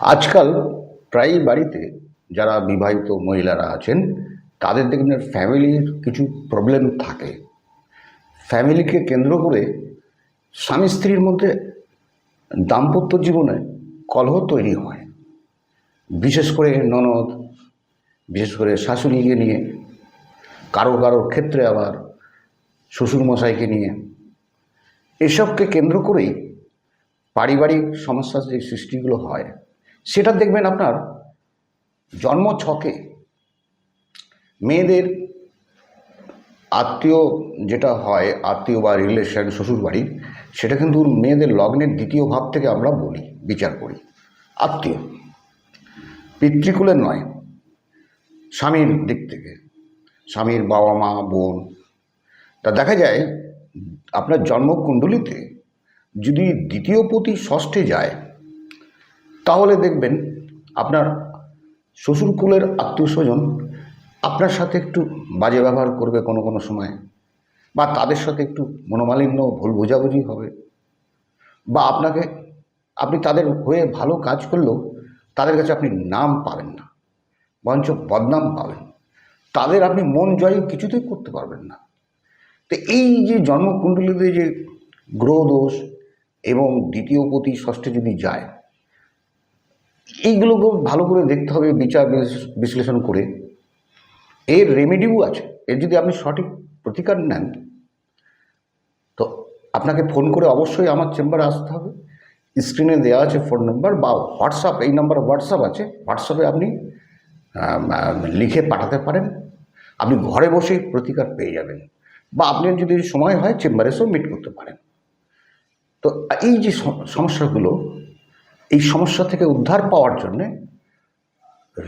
আজকাল প্রায়ই বাড়িতে যারা বিবাহিত মহিলারা আছেন, তাদের দেখবেন ফ্যামিলির কিছু প্রবলেম থাকে। ফ্যামিলিকে কেন্দ্র করে স্বামী স্ত্রীর মধ্যে দাম্পত্য জীবনে কলহ তৈরি হয়। বিশেষ করে ননদ, বিশেষ করে শাশুড়িকে নিয়ে, কারও কারোর ক্ষেত্রে আবার শ্বশুরমশাইকে নিয়ে। এসবকে কেন্দ্র করেই পারিবারিক সমস্যার যে সৃষ্টিগুলো হয় সেটা দেখবেন আপনার জন্ম ছকে মেয়েদের আত্মীয় যেটা হয়, আত্মীয় বা রিলেশন শ্বশুর বাড়ির সেটা কিন্তু মেয়েদের লগ্নের দ্বিতীয় ভাব থেকে আমরা বলি, বিচার করি। আত্মীয়। পিতৃকুলের নয়, স্বামীর দিক থেকে। স্বামীর বাবা মা, বোন। তা দেখা যায়, আপনার জন্মকুণ্ডলিতে যদি দ্বিতীয় পতি ষষ্ঠে যায় তাহলে দেখবেন আপনার শ্বশুরকুলের আত্মীয় স্বজন আপনার সাথে একটু বাজে ব্যবহার করবে কোনো কোনো সময় বা তাদের সাথে একটু মনোমালিন্য, ভুল বোঝাবুঝি হবে বা আপনাকে, আপনি তাদের হয়ে ভালো কাজ করলেও তাদের কাছে আপনি নাম পাবেন না, বরঞ্চ বদনাম পাবেন। তাদের আপনি মন জয় কিছুতেই করতে পারবেন না। তো এই যে জন্মকুণ্ডলিতে যে গ্রহ দোষ এবং দ্বিতীয় পতি ষষ্ঠে যদি যায় এইগুলোকে ভালো করে দেখতে হবে, বিচার বিশ- বিশ্লেষণ করে। এর রেমেডিও আছে। এর যদি আপনি সঠিক প্রতিকার নেন, তো আপনাকে ফোন করে অবশ্যই আমার চেম্বারে আসতে হবে। স্ক্রিনে দেওয়া আছে ফোন নাম্বার বা হোয়াটসঅ্যাপ, এই নাম্বারে হোয়াটসঅ্যাপ আছে। হোয়াটসঅ্যাপে আপনি লিখে পাঠাতে পারেন। আপনি ঘরে বসেই প্রতিকার পেয়ে যাবেন বা আপনি যদি সময় হয় চেম্বারে এসেও মিট করতে পারেন। তো এই যে সমস্যাগুলো এই সমস্যা থেকে উদ্ধার পাওয়ার জন্যে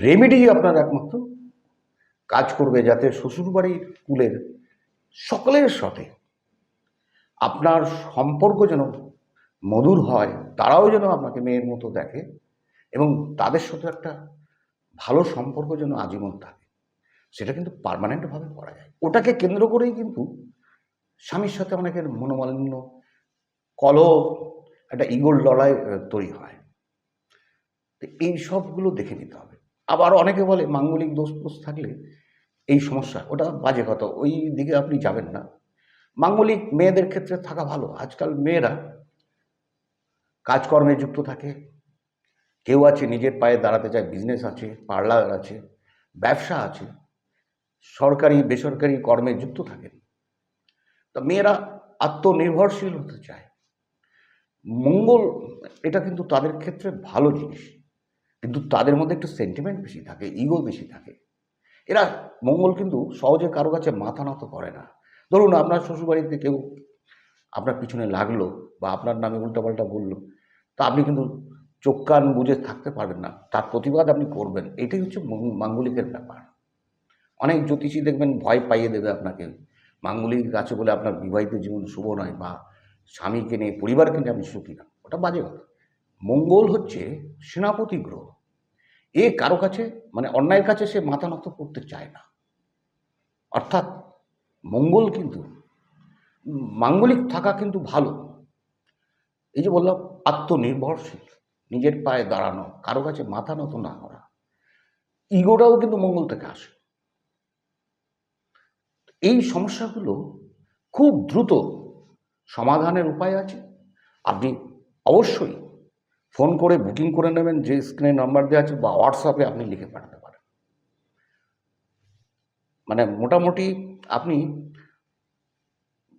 রেমেডি আপনার একমাত্র কাজ করবে যাতে শ্বশুরবাড়ির কুলের সকলের সাথে আপনার সম্পর্ক যেন মধুর হয়, তারাও যেন আপনাকে মেয়ের মতো দেখে এবং তাদের সাথে একটা ভালো সম্পর্ক যেন আজীবন থাকে। সেটা কিন্তু পার্মানেন্টভাবে করা যায়। ওটাকে কেন্দ্র করেই কিন্তু স্বামীর সাথে অনেকের মনোমালিন্য, কলহ, একটা ইগোর লড়াই তৈরি হয়। তো এই সবগুলো দেখে নিতে হবে। আবার অনেকে বলে মাঙ্গলিক দোষ ফোষ থাকলে এই সমস্যা, ওটা বাজে কথা, ওই দিকে আপনি যাবেন না। মাঙ্গলিক মেয়েদের ক্ষেত্রে থাকা ভালো, আজকাল মেয়েরা কাজকর্মে যুক্ত থাকে। কেউ আছে, নিজের পায়ে দাঁড়াতে চায় বিজনেস আছে পার্লার আছে, ব্যবসা আছে, সরকারি, বেসরকারি কর্মে যুক্ত থাকেন। তা মেয়েরা আত্মনির্ভরশীল হতে চায়। মঙ্গল, এটা কিন্তু তাদের ক্ষেত্রে ভালো জিনিস। কিন্তু তাদের মধ্যে একটু সেন্টিমেন্ট বেশি থাকে ইগো বেশি থাকে। এরা মঙ্গল কিন্তু সহজে কারও কাছে মাথা নত করে না। ধরুন আপনার শ্বশুরবাড়িতে কেউ আপনার পিছনে লাগল বা আপনার নামে উল্টাপাল্টা বলল, তা আপনি কিন্তু চোখ কান বুঝে থাকতে পারবেন না। তার প্রতিবাদ আপনি করবেন। এটাই হচ্ছে মাঙ্গলিকের ব্যাপার। অনেক জ্যোতিষী দেখবেন ভয় পাইয়ে দেবে আপনাকে। মাঙ্গলিক আছে বলে আপনার বিবাহিত জীবন শুভ নয় বা স্বামীকে নিয়ে, পরিবারকে নিয়ে আপনি সুখী না। ওটা বাজে কথা। মঙ্গল হচ্ছে সেনাপতি গ্রহ। এ কারও কাছে মানে অন্যায়ের কাছে সে মাথা নত করতে চায় না। অর্থাৎ মঙ্গল কিন্তু, মাঙ্গলিক থাকা কিন্তু ভালো। এই যে বললাম, আত্মনির্ভরশীল, নিজের পায়ে দাঁড়ানো, কারও কাছে মাথা নত না করা। ইগোটাও কিন্তু মঙ্গল থেকে আসে। এই সমস্যাগুলো খুব দ্রুত সমাধানের উপায় আছে। আপনি অবশ্যই ফোন করে বুকিং করে নেবেন, যে স্ক্রিনে নাম্বার দেওয়া আছে বা হোয়াটসঅ্যাপে আপনি লিখে পাঠাতে পারেন। মানে মোটামুটি আপনি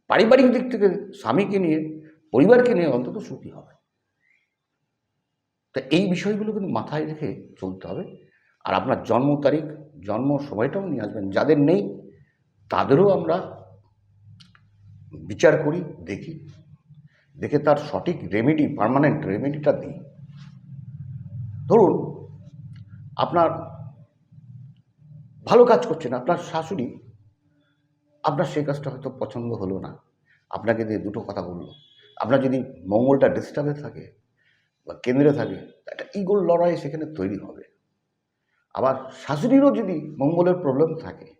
পারিবারিক দিক থেকে স্বামীকে নিয়ে, পরিবারকে নিয়ে অন্তত সুখী হবে তো এই বিষয়গুলো কিন্তু মাথায় রেখে চলতে হবে। আর আপনার জন্ম তারিখ, জন্ম সময়টাও নিয়ে আসবেন। যাদের নেই, তাদেরও আমরা বিচার করি, দেখি। দেখে তার সঠিক রেমেডি পার্মানেন্ট রেমেডিটা দিই। ধরুন, আপনার ভালো কাজ করছেন, আপনার শাশুড়ি, আপনার সেই কাজটা হয়তো পছন্দ হলো না। আপনাকে দিয়ে দুটো কথা বলল। আপনার যদি মঙ্গলটা ডিস্টার্বে থাকে বা কেন্দ্রে থাকে একটা ইগোর লড়াই সেখানে তৈরি হবে। আবার শাশুড়িরও যদি মঙ্গলের প্রবলেম থাকে,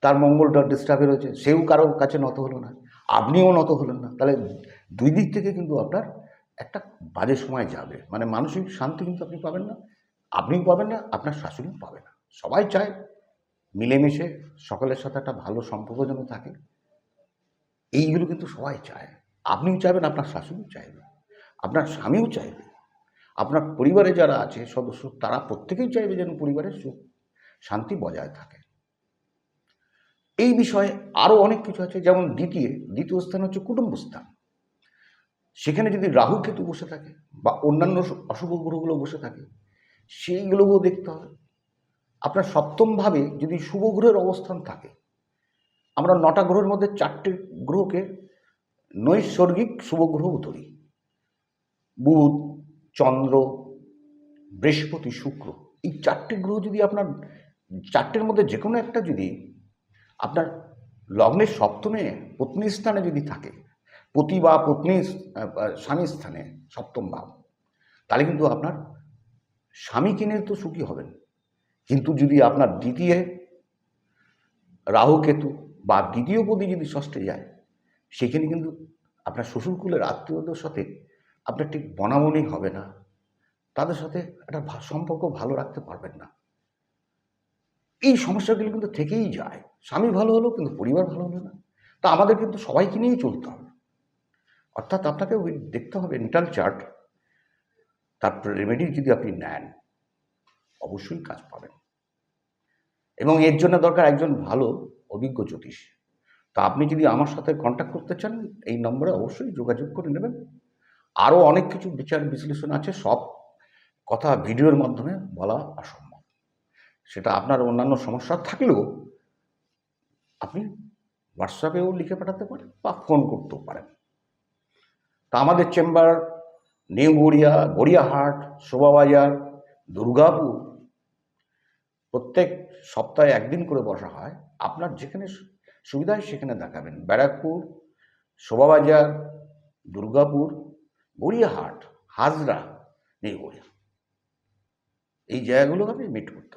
তার মঙ্গলটা ডিস্টার্বে রয়েছে, সেও কারও কাছে নত হলো না। আপনিও নত হলেন না। তাহলে দুই দিক থেকে কিন্তু আপনার একটা বাজে সময় যাবে। মানে মানসিক শান্তি কিন্তু আপনি পাবেন না, আপনিও পাবেন না, আপনার শাশুড়িও পাবে না। সবাই চায় মিলেমিশে, সকলের সাথে একটা ভালো সম্পর্ক যেন থাকে। এইগুলো কিন্তু সবাই চায়। আপনিও চাইবেন, আপনার শাশুড়িও চাইবে, আপনার স্বামীও চাইবে, আপনার পরিবারে যারা আছে, সদস্য, তারা প্রত্যেকেই চাইবে যেন পরিবারের সুখ, শান্তি বজায় থাকে। এই বিষয়ে আরও অনেক কিছু আছে। যেমন দ্বিতীয় দ্বিতীয় স্থান হচ্ছে কুটুম্ব স্থান। সেখানে যদি রাহু কেতু বসে থাকে বা অন্যান্য অশুভ গ্রহগুলো বসে থাকে, সেইগুলোকেও দেখতে হবে। আপনার সপ্তমভাবে যদি শুভ গ্রহের অবস্থান থাকে, আমরা নটা গ্রহের মধ্যে চারটে গ্রহকে নৈসর্গিক শুভ গ্রহ ধরি। বুধ, চন্দ্র, বৃহস্পতি, শুক্র। এই চারটে গ্রহ যদি আপনার, চারটের মধ্যে যে কোনো একটা যদি আপনার লগ্নের সপ্তমে পত্নী স্থানে যদি থাকে, পতি বা পত্নী স্বামী স্থানে সপ্তম ভাব, তাহলে কিন্তু আপনার স্বামী কিনে তো সুখী হবেন। কিন্তু যদি আপনার দ্বিতীয় রাহু কেতু বা দ্বিতীয় পদে যদি ষষ্ঠে যায়, সেখানে কিন্তু আপনার শ্বশুরকুলের আত্মীয়দের সাথে আপনার ঠিক বনাবনি হবে না। তাদের সাথে একটা সম্পর্ক ভালো রাখতে পারবেন না। এই সমস্যাগুলো কিন্তু থেকেই যায়। স্বামী ভালো হলো, কিন্তু পরিবার ভালো হলো না। তা আমাদের কিন্তু সবাইকে নিয়েই চলতে হবে। অর্থাৎ আপনাকে ওই দেখতে হবে নিটাল চার্ট তারপর রেমেডি যদি আপনি নেন, অবশ্যই কাজ পাবেন। এবং এর জন্য দরকার একজন ভালো, অভিজ্ঞ জ্যোতিষ। তা আপনি যদি আমার সাথে কন্ট্যাক্ট করতে চান, এই নম্বরে অবশ্যই যোগাযোগ করে নেবেন। আরও অনেক কিছু বিচার বিশ্লেষণ আছে, সব কথা ভিডিওর মাধ্যমে বলা অসম্ভব। সেটা আপনার অন্যান্য সমস্যা থাকলেও আপনি হোয়াটসঅ্যাপেও লিখে পাঠাতে পারেন বা ফোন করতেও পারেন। তা আমাদের চেম্বার, নিউ গড়িয়া, গড়িয়াহাট, শোভাবাজার, দুর্গাপুর, প্রত্যেক সপ্তাহে একদিন করে বসা হয়। আপনার যেখানে সুবিধা হয় সেখানে দেখাবেন। ব্যারাকপুর, শোভাবাজার, দুর্গাপুর, গড়িয়াহাট, হাজরা, নিউ গড়িয়া। এই জায়গাগুলো আপনি মিট করতে